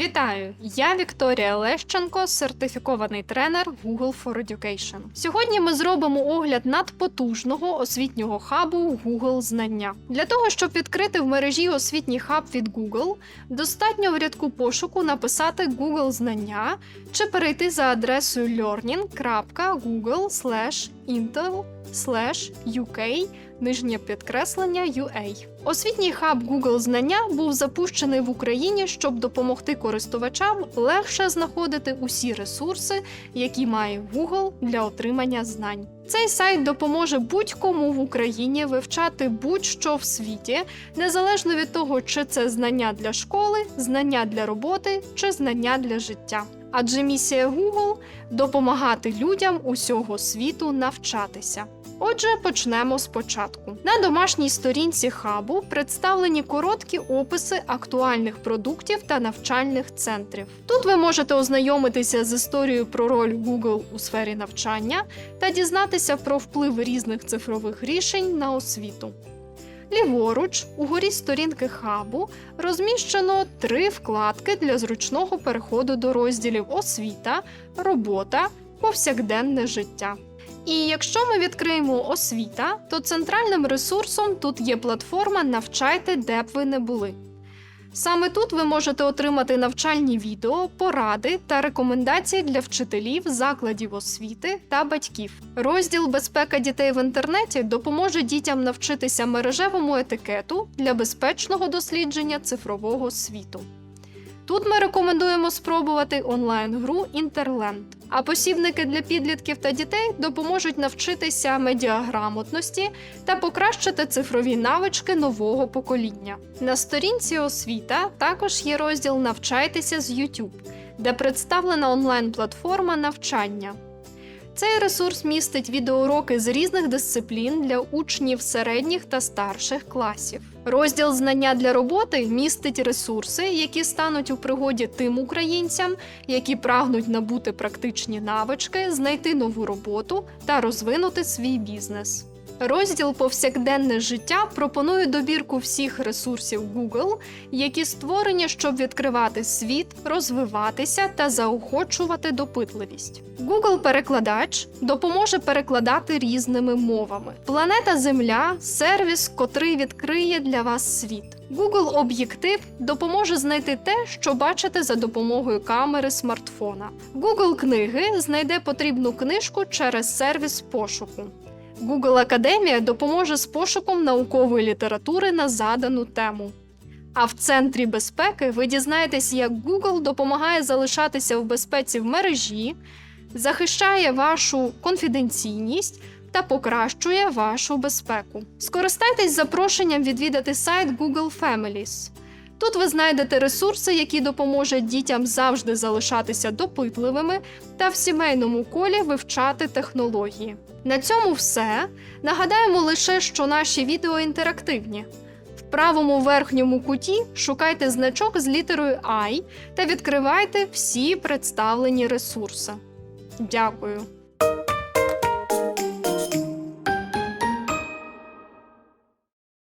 Вітаю! Я Вікторія Лещенко, сертифікований тренер Google for Education. Сьогодні ми зробимо огляд надпотужного освітнього хабу Google Знання. Для того, щоб відкрити в мережі освітній хаб від Google, достатньо в рядку пошуку написати Google Знання чи перейти за адресою learning.google.intel UK нижнє підкреслення UA. Освітній хаб Google Знання був запущений в Україні, щоб допомогти користувачам легше знаходити усі ресурси, які має Google для отримання знань. Цей сайт допоможе будь-кому в Україні вивчати будь-що в світі, незалежно від того, чи це знання для школи, знання для роботи чи знання для життя. Адже місія Google допомагати людям усього світу навчатися. Отже, почнемо спочатку. На домашній сторінці хабу представлені короткі описи актуальних продуктів та навчальних центрів. Тут ви можете ознайомитися з історією про роль Google у сфері навчання та дізнатися про вплив різних цифрових рішень на освіту. Ліворуч, угорі сторінки хабу, розміщено три вкладки для зручного переходу до розділів освіта, робота, повсякденне життя. І якщо ми відкриємо освіта, то центральним ресурсом тут є платформа Навчайте, де б ви не були. Саме тут ви можете отримати навчальні відео, поради та рекомендації для вчителів, закладів освіти та батьків. Розділ Безпека дітей в інтернеті допоможе дітям навчитися мережевому етикету для безпечного дослідження цифрового світу. Тут ми рекомендуємо спробувати онлайн-гру Інтерленд. А посібники для підлітків та дітей допоможуть навчитися медіаграмотності та покращити цифрові навички нового покоління. На сторінці освіта також є розділ Навчайтеся з YouTube, де представлена онлайн-платформа навчання. Цей ресурс містить відеоуроки з різних дисциплін для учнів середніх та старших класів. Розділ знання для роботи містить ресурси, які стануть у пригоді тим українцям, які прагнуть набути практичні навички, знайти нову роботу та розвинути свій бізнес. Розділ Повсякденне життя пропонує добірку всіх ресурсів Google, які створені, щоб відкривати світ, розвиватися та заохочувати допитливість. Google перекладач допоможе перекладати різними мовами. Планета Земля сервіс, котрий відкриє для вас світ. Google Об'єктив допоможе знайти те, що бачите за допомогою камери смартфона. Google Книги знайде потрібну книжку через сервіс пошуку. Google Академія допоможе з пошуком наукової літератури на задану тему. А в центрі безпеки ви дізнаєтесь, як Google допомагає залишатися в безпеці в мережі, захищає вашу конфіденційність та покращує вашу безпеку. Скористайтесь запрошенням відвідати сайт Google Families. Тут ви знайдете ресурси, які допоможуть дітям завжди залишатися допитливими та в сімейному колі вивчати технології. На цьому все. Нагадаємо лише, що наші відео інтерактивні. В правому верхньому куті шукайте значок з літерою I та відкривайте всі представлені ресурси. Дякую!